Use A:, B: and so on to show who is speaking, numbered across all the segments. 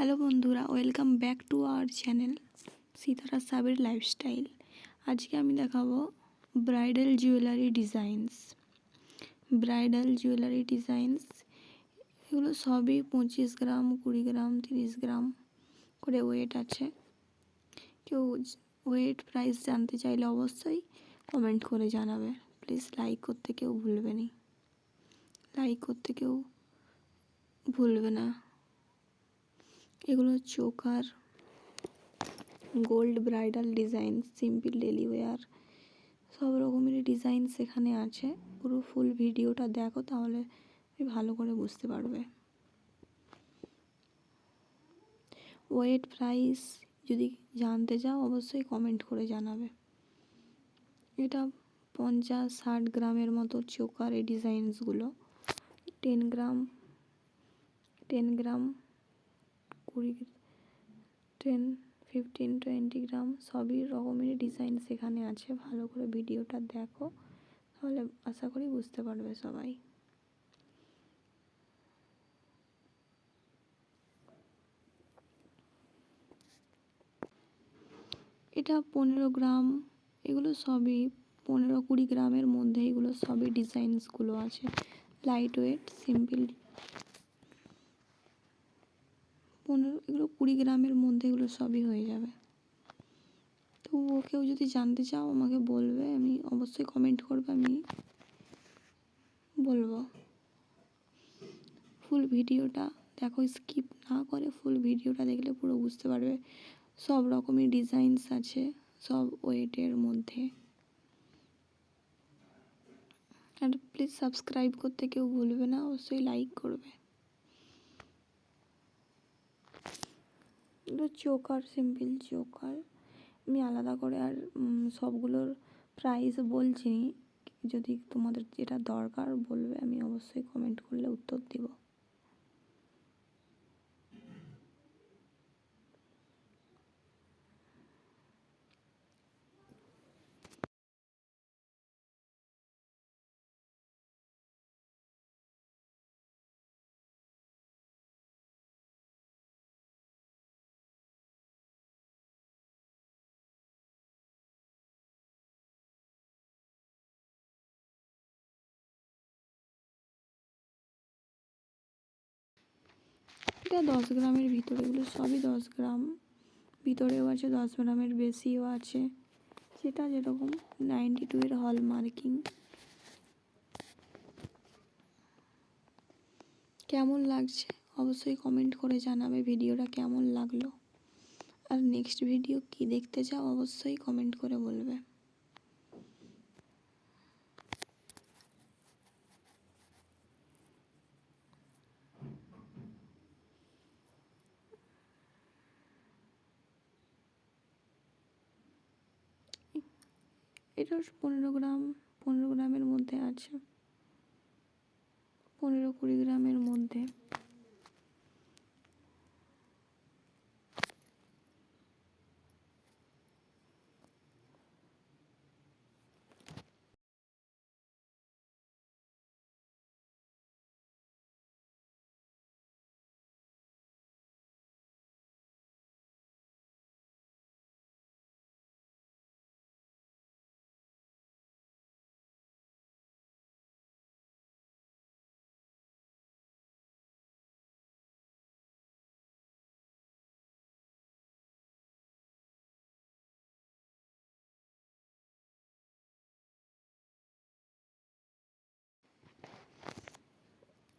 A: Hello বন্ধুরা, welcome back to our channel Sitara Saber lifestyle. আজকে আমি দেখাবো bridal jewellery designs. Bridal jewellery designs, এগুলো সবই পঁচিশ গ্রাম, কুড়ি গ্রাম, তিরিশ গ্রাম করে ওয়েট আছে। কেউ ওয়েট প্রাইস জানতে চাইলে অবশ্যই কমেন্ট করে জানাবে। প্লিজ লাইক করতে কেউ ভুলবে না। লাইক করতে কেউ ভুলবে না। এগুলো choker gold bridal design simple daily wear সব রকমের ডিজাইন সেখানে আছে। পুরো ফুল ভিডিওটা দেখো, তাহলে ভালো করে বুঝতে পারবে। ওয়েট প্রাইস যদি জানতে চাও, অবশ্যই কমেন্ট করে জানাবে। এটা পঞ্চাশ ষাট গ্রামের মতো চোকার এই ডিজাইনসগুলো টেন গ্রাম টেন গ্রাম কুড়ি টেন ফিফটিন টোয়েন্টি গ্রাম সবই রকমেরই ডিজাইন সেখানে আছে। ভালো করে ভিডিওটা দেখো, তাহলে আশা করি বুঝতে পারবে সবাই। এটা পনেরো গ্রাম এগুলো সবই পনেরো কুড়ি গ্রামের মধ্যে এগুলো সবই ডিজাইনসগুলো আছে। লাইট ওয়েট সিম্পল পনেরো, এগুলো কুড়ি গ্রামের মধ্যে এগুলো সবই হয়ে যাবে। তো ও কেউ যদি জানতে চাও, আমাকে বলবে, আমি অবশ্যই কমেন্ট করবে, আমি বলব। ফুল ভিডিওটা দেখো স্কিপ না করে ফুল ভিডিওটা দেখলে পুরো বুঝতে পারবে। সব রকমের ডিজাইনস আছে, সব ওয়েটের মধ্যে। আর প্লিজ সাবস্ক্রাইব করতে কেউ ভুলবে না, অবশ্যই লাইক করবে। এগুলো চোকার সিম্পল চোকার আমি আলাদা করে আর সবগুলোর প্রাইস বলছি। যদি তোমাদের যেটা দরকার বলবে, আমি অবশ্যই কমেন্ট করলে উত্তর দিব। এটা দশ গ্রামের ভিতরে, এগুলো সবই দশ গ্রাম। ভিতরেও আছে দশ গ্রামের বেশিও আছে। সেটা যেরকম নাইনটি টু এর হল মার্কিং কেমন লাগছে? অবশ্যই কমেন্ট করে জানাবে ভিডিওটা কেমন লাগল। আর নেক্সট ভিডিও কি দেখতে চাও, অবশ্যই কমেন্ট করে বলবে। এটা পনেরো গ্রাম পনেরো গ্রামের মধ্যে আছে। পনেরো কুড়ি গ্রামের মধ্যে।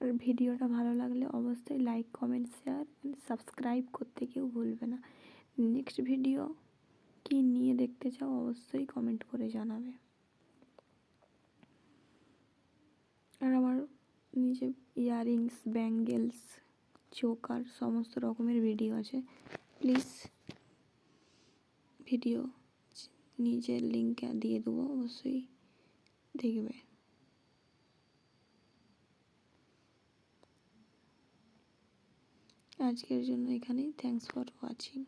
A: আর ভিডিওটা ভালো লাগলে অবশ্যই লাইক কমেন্ট শেয়ার সাবস্ক্রাইব করতে কেউ ভুলবে না। নেক্সট ভিডিও কি নিয়ে দেখতে চাও অবশ্যই কমেন্ট করে জানাবে। আর আমার নিজে ইয়াররিংস ব্যাঙ্গেলস চোকার সমস্ত রকমের ভিডিও আছে। প্লিজ ভিডিও নিজের লিঙ্ক দিয়ে দেবো, অবশ্যই দেখবে। আজকের জন্য এখানেই। Thanks for watching